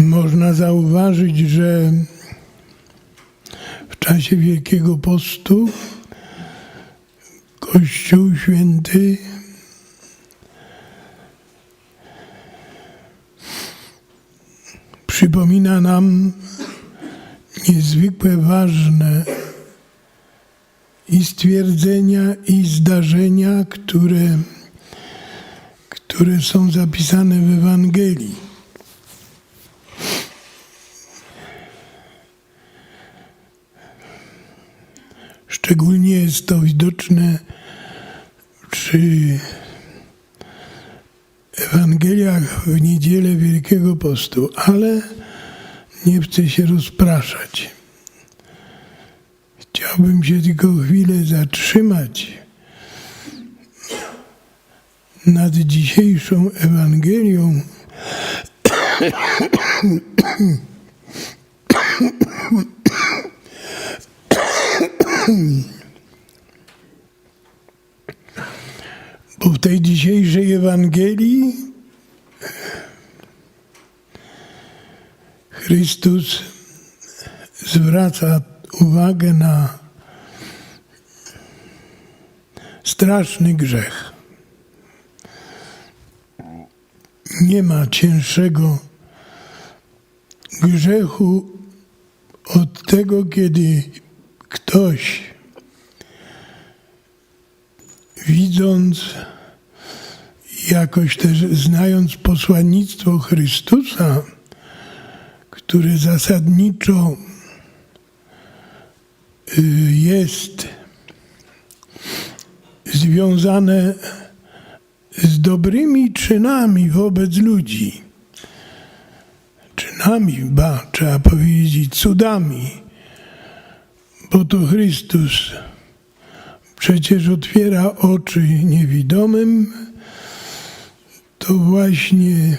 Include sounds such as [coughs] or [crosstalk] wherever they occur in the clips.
Można zauważyć, że w czasie Wielkiego Postu Kościół Święty przypomina nam niezwykle ważne i stwierdzenia, i zdarzenia, które, które są zapisane w Ewangelii. Szczególnie jest to widoczne przy Ewangeliach w niedzielę Wielkiego Postu, ale nie chcę się rozpraszać. Chciałbym się tylko chwilę zatrzymać nad dzisiejszą Ewangelią. [coughs] w tej dzisiejszej Ewangelii Chrystus zwraca uwagę na straszny grzech. Nie ma cięższego grzechu od tego, kiedy ktoś widząc, jakoś też znając posłannictwo Chrystusa, które zasadniczo y, jest związane z dobrymi czynami wobec ludzi. Czynami, ba, trzeba powiedzieć cudami, bo to Chrystus przecież otwiera oczy niewidomym, to właśnie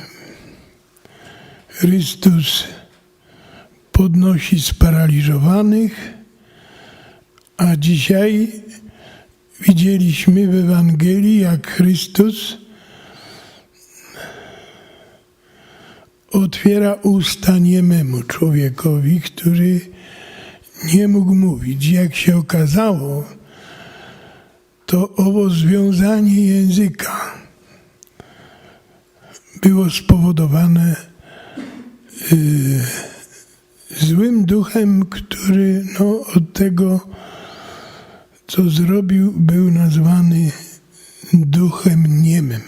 Chrystus podnosi sparaliżowanych, a dzisiaj widzieliśmy w Ewangelii, jak Chrystus otwiera usta niememu człowiekowi, który nie mógł mówić. Jak się okazało, to owo związanie języka było spowodowane y, złym duchem, który no, od tego, co zrobił, był nazwany duchem niemym.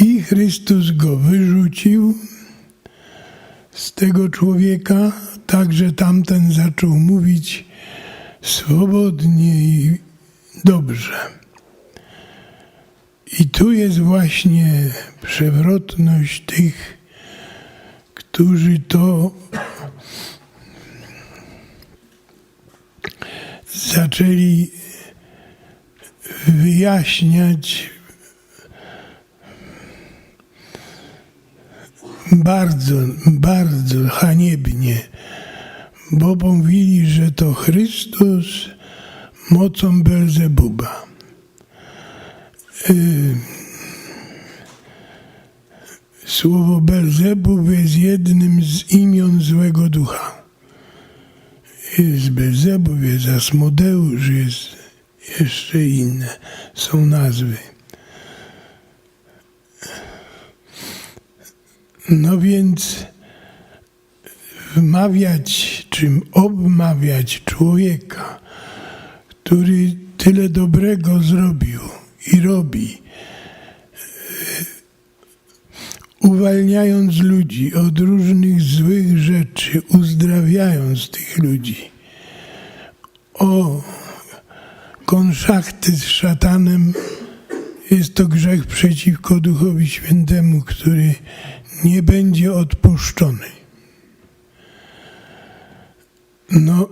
I Chrystus go wyrzucił z tego człowieka, tak że tamten zaczął mówić swobodnie i dobrze. I tu jest właśnie przewrotność tych, którzy to zaczęli wyjaśniać bardzo, bardzo haniebnie, bo mówili, że to Chrystus mocą Belzebuba. Y, Słowo Belzebub jest jednym z imion złego ducha. Jest Belzebub, jest Asmodeusz, jest jeszcze inne są nazwy. No więc wmawiać, czym obmawiać człowieka, który tyle dobrego zrobił i robi, uwalniając ludzi od różnych złych rzeczy, uzdrawiając tych ludzi. O konszachty z szatanem jest to grzech przeciwko Duchowi Świętemu, który nie będzie odpuszczony. No,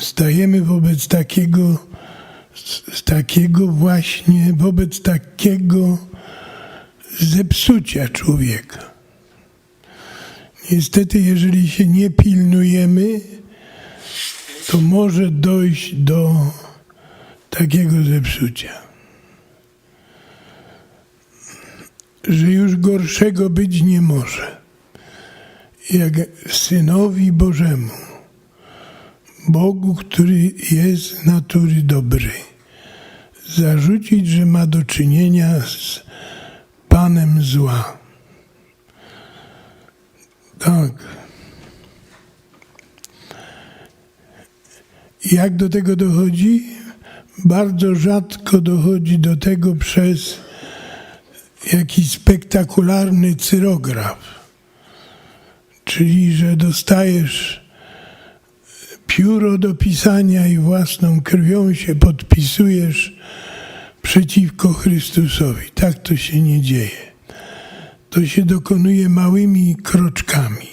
stajemy wobec takiego, takiego właśnie, wobec takiego zepsucia człowieka. Niestety, jeżeli się nie pilnujemy, to może dojść do takiego zepsucia. że już gorszego być nie może, jak synowi Bożemu, Bogu, który jest natury dobry, zarzucić, że ma do czynienia z Panem zła. Tak. Jak do tego dochodzi? Bardzo rzadko dochodzi do tego przez jakiś spektakularny cyrograf. Czyli, że dostajesz pióro do pisania i własną krwią się podpisujesz przeciwko Chrystusowi. Tak to się nie dzieje. To się dokonuje małymi kroczkami.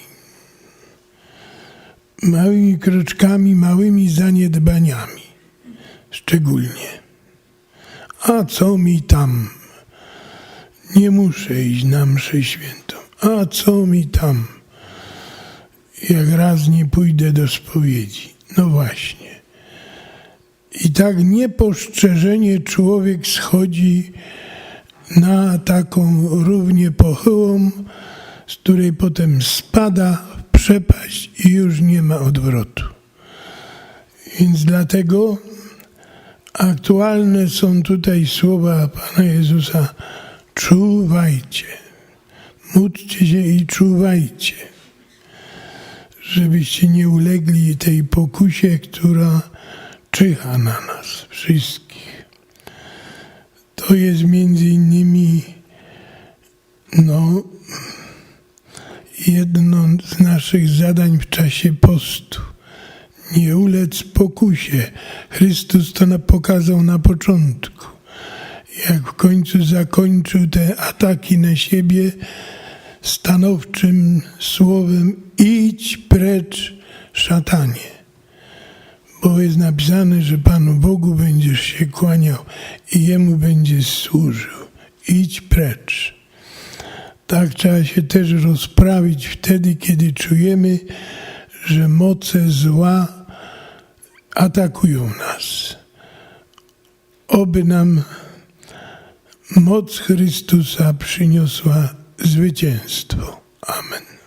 Małymi kroczkami, małymi zaniedbaniami. Szczególnie. A co mi tam? Nie muszę iść na mszę świętą. A co mi tam? Jak raz nie pójdę do spowiedzi. No właśnie. I tak niepostrzeżenie człowiek schodzi na taką równię pochyłą, z której potem spada w przepaść i już nie ma odwrotu. Więc dlatego aktualne są tutaj słowa Pana Jezusa: czuwajcie, módlcie się i czuwajcie, żebyście nie ulegli tej pokusie, która czyha na nas wszystkich. To jest między innymi no, jedno z naszych zadań w czasie postu. Nie ulec pokusie. Chrystus to pokazał na początku. Jak w końcu zakończył te ataki na siebie stanowczym słowem idź precz szatanie bo jest napisane, że Panu Bogu będziesz się kłaniał i Jemu będziesz służył. Idź precz. Tak trzeba się też rozprawić wtedy, kiedy czujemy, że moce zła atakują nas. Oby nam moc Chrystusa przyniosła zwycięstwo. Amen.